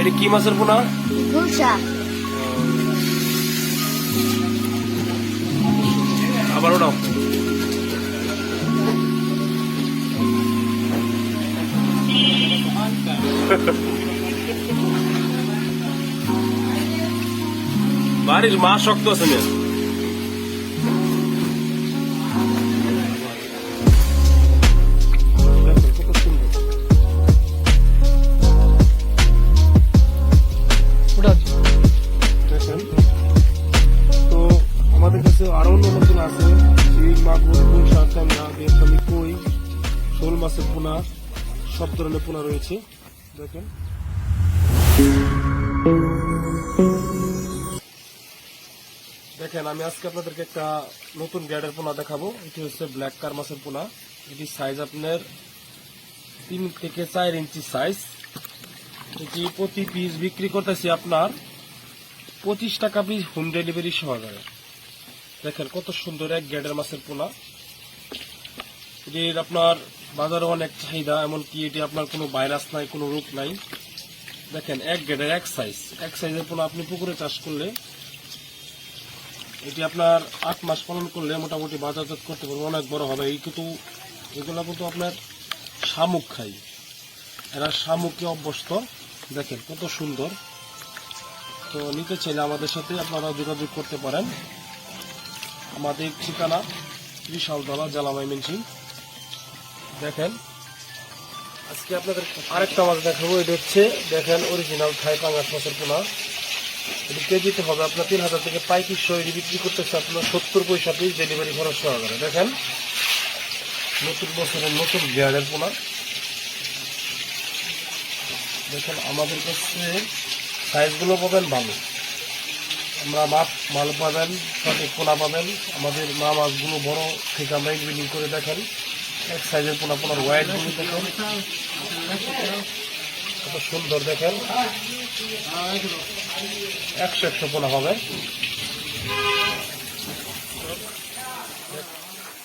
এটা কি মাছের পোনা? আবার ওটাও। বাড়ির মা শক্ত আছে মেয়ে। নতুন আছে শিং মাগুর গুলশা কই? শোল মাছের পোনা, সব ধরনের পোনা রয়েছে। দেখেন। দেখেন, আমি আজকে আপনাদেরকে একটা নতুন গ্যাডের পোনা দেখাবো। এটি হচ্ছে ব্ল্যাক কার মাছের পোনা। এটি সাইজ আপনার তিন থেকে চার ইঞ্চি সাইজ এটি প্রতি পিস বিক্রি করতেছি আপনার পঁচিশ টাকা পিস হোম ডেলিভারি সহকারে। দেখেন কত সুন্দর এক গ্রেডের মাছের পোনা। এটির আপনার বাজারে অনেক চাহিদা, এমনকি এটি আপনার কোনো ভাইরাস নাই, কোনো রোগ নাই। দেখেন এক গ্রেডের এক সাইজ এক সাইজের পোনা আপনি পুকুরে চাষ করলে, এটি আপনার আট মাস পালন করলে মোটামুটি বাজারজাত করতে পারবে, অনেক বড় হবে। এই কিন্তু এগুলো কিন্তু আপনার শামুক খাই এরা শামুকে অভ্যস্ত। দেখেন কত সুন্দর। তো নিতে চাইলে আমাদের সাথে আপনারা যোগাযোগ করতে পারেন। আমাদের ঠিকানা ত্রিশালতলা জেলা ময়মনসিং। দেখেন, আজকে আপনাদের আরেকটা মাছ দেখাবো। এটা হচ্ছে, দেখেন অরিজিনাল থাই পাঙ্গাস মাছের পোনা। এটি কেজিতে হবে? আপনার তিন হাজার থেকে পঁয়ত্রিশ এটি বিক্রি করতেছে আপনার সত্তর পয়সা পিস ডেলিভারি খরচ সহকারে। দেখেন, নতুন বছরের নতুন গ্রেডের পোনা। দেখেন, আমাদের কাছে সাইজগুলো পাবেন ভালো। আমরা মাছ ভালো পাবেন, সঠিক পোনা পাবেন। আমাদের মা মাছগুলো বড় থেকে আমরা ইনভিলিং করে দেখেন এক সাইজের পোনা, পোনার ওয়াইটগুলো দেখেন। কত সুন্দর দেখেন। একশো একশো পোনা হবে।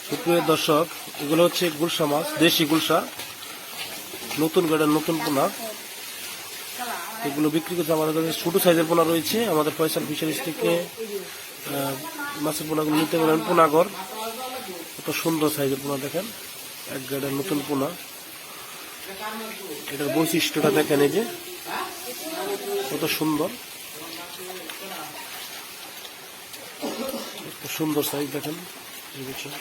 সুপ্রিয় দর্শক, এগুলো হচ্ছে গুলশা মাছ, দেশি গুলশা। নতুন গাড়ির নতুন পোনা। এগুলো বিক্রি করতে আমাদের কাছে ছোটো সাইজের পোনা রয়েছে। আমাদের ফয়সাল ফিশারিজ থেকে মাছের পোনাগুলো নিতে পারেন পোনাগর কত সুন্দর সাইজের পোনা দেখেন। এক গাড়ির নতুন পোনা। এটার বৈশিষ্ট্যটা দেখেন এই যে। কত সুন্দর। সুন্দর সাইজ দেখেন এই দেখছেন।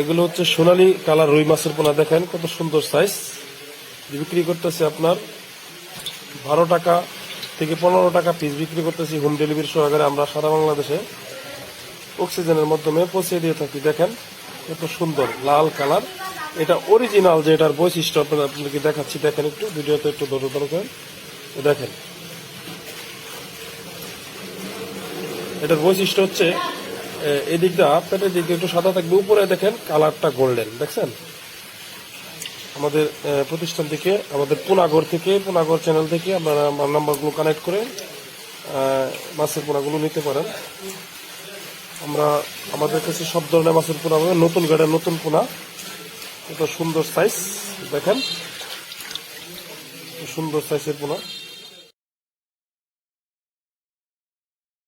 এগুলো হচ্ছে সোনালি কালার রুই মাছের পোনা, দেখেন কত সুন্দর সাইজ বিক্রি করতেছে আপনার বারো টাকা থেকে পনেরো টাকা পিস বিক্রি করতেছি হোম ডেলিভারি সহকারে আমরা সারা বাংলাদেশে অক্সিজেনের মাধ্যমে পৌঁছে দিয়ে থাকি। দেখেন কত সুন্দর লাল কালার। এটা অরিজিনাল যে এটার বৈশিষ্ট্য আপনাদের আপনাদেরকে দেখাচ্ছি। দেখেন একটু, ভিডিওতে একটু ধরে দেখেন। এটার বৈশিষ্ট্য হচ্ছে এ, এই দিকটা পেটের দিক দিয়ে একটু সাদা থাকবে। উপরে দেখেন কালারটা গোল্ডেন দেখছেন? আমাদের প্রতিষ্ঠান থেকে আমাদের পুনাগর থেকে পুনাগর চ্যানেল থেকে আপনারা আমার নাম্বারগুলো কানেক্ট করে মাছের পোনাগুলো নিতে পারেন। আমরা আমাদের কাছে সব ধরনের মাছের পোনা পাবেন। নতুন গাড়ির নতুন পোনা। কত সুন্দর সাইজ দেখেন। সুন্দর সাইজের পোনা।